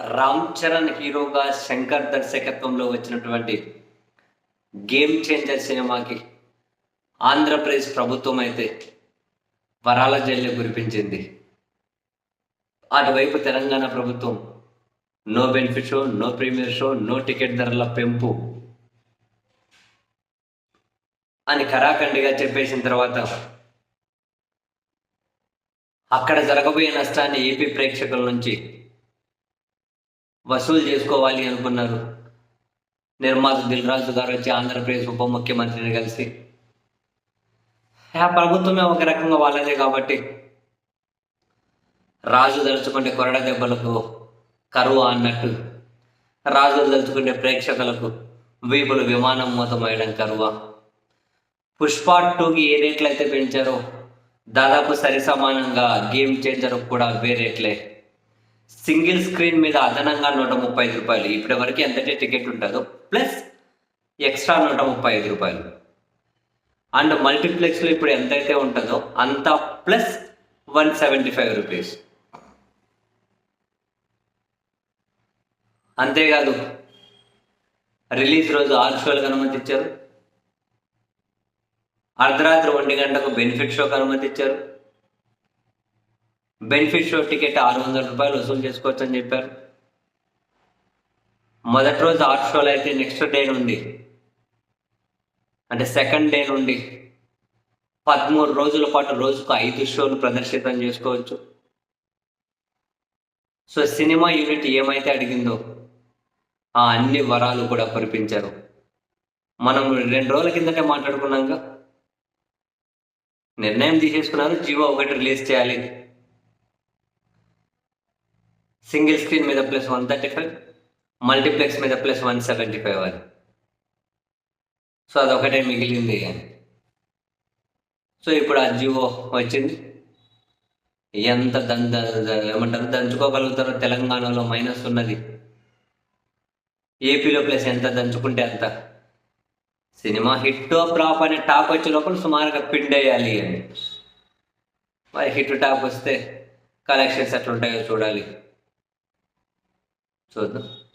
రామ్ చరణ్ హీరోగా శంకర్ దర్శకత్వంలో వచ్చినటువంటి గేమ్ చేంజర్ సినిమాకి ఆంధ్రప్రదేశ్ ప్రభుత్వం అయితే వరాల జల్లు కురిపించింది అటువైపు తెలంగాణ ప్రభుత్వం no benefit show no premiere show no ticket ధరల పెంపు అని కరాఖండిగా చెప్పేసిన తర్వాత అక్కడ జరగబోయే నష్టాన్ని ఏపీ ప్రేక్షకుల నుంచి వసూలు చేసుకోవాలి అనుకున్నారు. నిర్మాత దిల్ రాజు గారు వచ్చి ఆంధ్రప్రదేశ్ ఉప ముఖ్యమంత్రిని కలిసి ఆ ప్రభుత్వమే ఒక రకంగా వాళ్ళదే కాబట్టి రాజు తలుచుకుంటే కొరడ దెబ్బలకు కరువు అన్నట్టు రాజు తలుచుకుంటే ప్రేక్షకులకు వీపులు విమానం మూతం వేయడం కరువా? పుష్ప టూకి ఏ రేట్లు అయితే పెంచారో దాదాపు సరి సమానంగా గేమ్ చేంజర్ కూడా అవే రేట్లే. సింగిల్ స్క్రీన్ మీద అదనంగా నూట ముప్పై ఐదు రూపాయలు. ఇప్పటి వరకు ఎంతటే టికెట్ ఉంటుందో ప్లస్ ఎక్స్ట్రా నూట ముప్పై ఐదు రూపాయలు. అండ్ మల్టీప్లెక్స్లో ఇప్పుడు ఎంతైతే ఉంటుందో అంత plus one seventy five rupees. అంతేకాదు రిలీజ్ రోజు ఆరు షోలకు అనుమతి ఇచ్చారు. అర్ధరాత్రి ఒంటి గంటకు బెనిఫిట్ షోకు అనుమతి ఇచ్చారు. బెనిఫిట్ షో టికెట్ ఆరు వందల రూపాయలు వసూలు చేసుకోవచ్చు అని చెప్పారు. మొదటి రోజు ఆర్ట్ షోలు అయితే నెక్స్ట్ డే నుండి అంటే సెకండ్ డే నుండి పదమూడు రోజుల పాటు రోజుకు ఐదు షోలు ప్రదర్శితం చేసుకోవచ్చు. సో సినిమా యూనిట్ ఏమైతే అడిగిందో ఆ అన్ని వరాలు కూడా కురిపించారు. మనం రెండు రోజుల కిందటే మాట్లాడుకున్నాక నిర్ణయం తీసేసుకున్నారు జీవో ఒకటి రిలీజ్ చేయాలి. సింగిల్ స్క్రీన్ మీద plus one thirty five multiplex మీద ప్లస్ వన్ సెవెంటీ ఫైవ్ అని సో అదొకటే మిగిలింది. అని సో ఇప్పుడు ఆ జియో వచ్చింది. ఎంత దంద ఏమంటారు దంచుకోగలుగుతారో తెలంగాణలో మైనస్ ఉన్నది. ఏపీలో ప్లస్ ఎంత దంచుకుంటే అంత. సినిమా హిట్ ఫ్లాప్ అనే టాప్ వచ్చే లోపల సుమారుగా పిండేయాలి అని. మరి హిట్ టాప్ వస్తే కలెక్షన్స్ ఎట్లుంటాయో చూడాలి. So.